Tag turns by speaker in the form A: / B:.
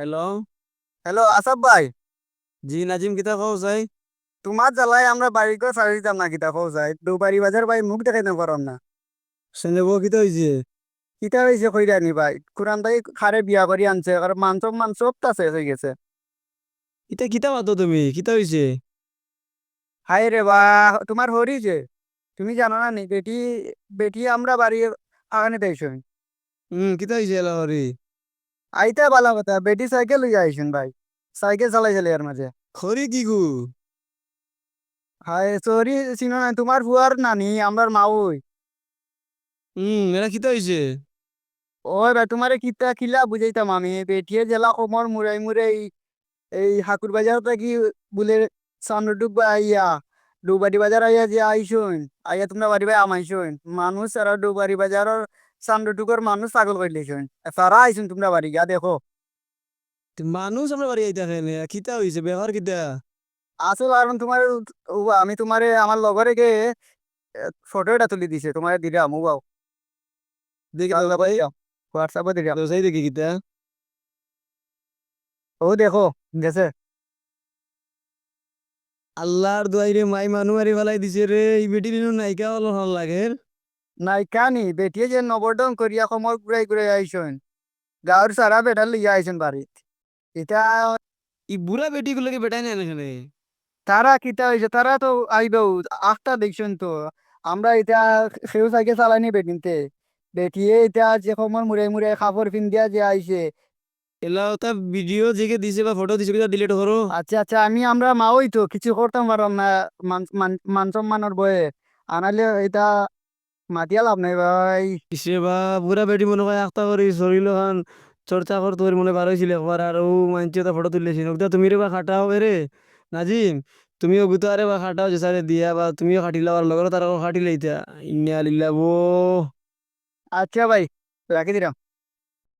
A: Hello
B: hello আসাব ভাই
A: জি নাজিম কিতা কও যাই
B: তোমার জ্বালায় আমরা বাড়ি করে সারি দিতাম না কিতা কও যায় দুবারি বাজার ভাই মুখ দেখাইতে পারম না।
A: সঞ্জয় বউ কিতা হইছে
B: কিতা হয়েছে কইরা নি ভাই? কুরান ভাই খারে বিয়া করি আনছে আর মান সব মান সব তা শেষ হয়ে গেছে।
A: ইতা কিতা মাতো তুমি? কিতা হইছে
B: হাই রে বা তোমার হরিছে তুমি জানো না নি বেটি বেটি আমরা বাড়ি আগানে দেইছুন
A: হুম কিতা হইছে এলা হরি
B: আইতা বালা কথা বেটি সাইকেল লইয়া আইছুন ভাই। সাইকেল চালাই চালাই এর মাঝে।
A: খরি কি গু?
B: হাই সরি চিনো না তোমার ফুয়ার নানি আমার মাউই
A: হুম এলা কিতা হইছে?
B: ওই ভাই তোমারে কিতা কিলা বুঝাইতাম আমি। বেটিয়ে জেলা কমর মুরাই মুরাই এই হাকুর বাজার কি বলে সামনেটুক বা আইয়া। ডুবারি বাজার আইয়া যে আইসুন আইয়া তোমরা বাড়ি ভাই আমাইছুন মানুষ আর ডুবারি বাজারের সামনেটুকর মানুষ পাগল করে লিখুন সারা আইসুন তোমরা বাড়ি গিয়া দেখো।
A: মানুষ আমরা বাড়ি আইতা খাইনে কিতা হইছে ব্যবহার কিতা
B: আসল কারণ তোমার আমি তোমারে আমার লগরে গে ফটো এটা তুলি দিছে। তোমার দিলাম ও বাও
A: দেখি ভাই
B: হোয়াটসঅ্যাপে দিলাম
A: তো সেই দেখি কিতা
B: ও দেখো গেছে
A: আল্লাহর দুয়াই রে মাই মানু মারি ফেলাই দিছে রে এই বেটি দিন নাইকা হলো ভালো লাগে
B: নাই কানি বেটিয়ে যে নবরদন করিয়া সময় ঘুরাই ঘুরাই আইসুন গাঁর সারা বেটার লিয়া আইসুন বাড়িত এটা
A: ই বুড়া বেটি গুলোকে বেটাই না এখানে
B: তারা কিতা হয়েছে তারা তো আইবেও আখটা দেখছুন তো। আমরা এটা সেও সাইকেল চালানি বেটিনতে বেটিয়ে এটা যে সময় মুড়ে মুড়ে কাপড় পিন্দিয়া যে আইছে
A: এলা ওটা ভিডিও যেকে দিছে বা ফটো দিছে কিতা ডিলিট করো
B: আচ্ছা আচ্ছা আমি আমরা মাওই তো কিছু করতাম পারলাম না মান মান- মান সম্মানের বয়ে। আনালে এটা মাতিয়া লাভ নাই ভাই।
A: কিসে বা বুড়া বেটি মনে হয় আখতা করি শরীর খান চর্চা কর তোর মনে বার ছিল একবার আর ও মানছি ওটা ফটো তুলেছি ওটা তুমি রে বা খাটাও রে নাজিম তুমিও গুতা আরে বা খাটাও যে সারে দিয়া বা তুমিও খাটিলা আর লগর তার খাটিলে ইতা ইন্যা লিল্লাহ ও
B: আচ্ছা ভাই রাখি দিলাম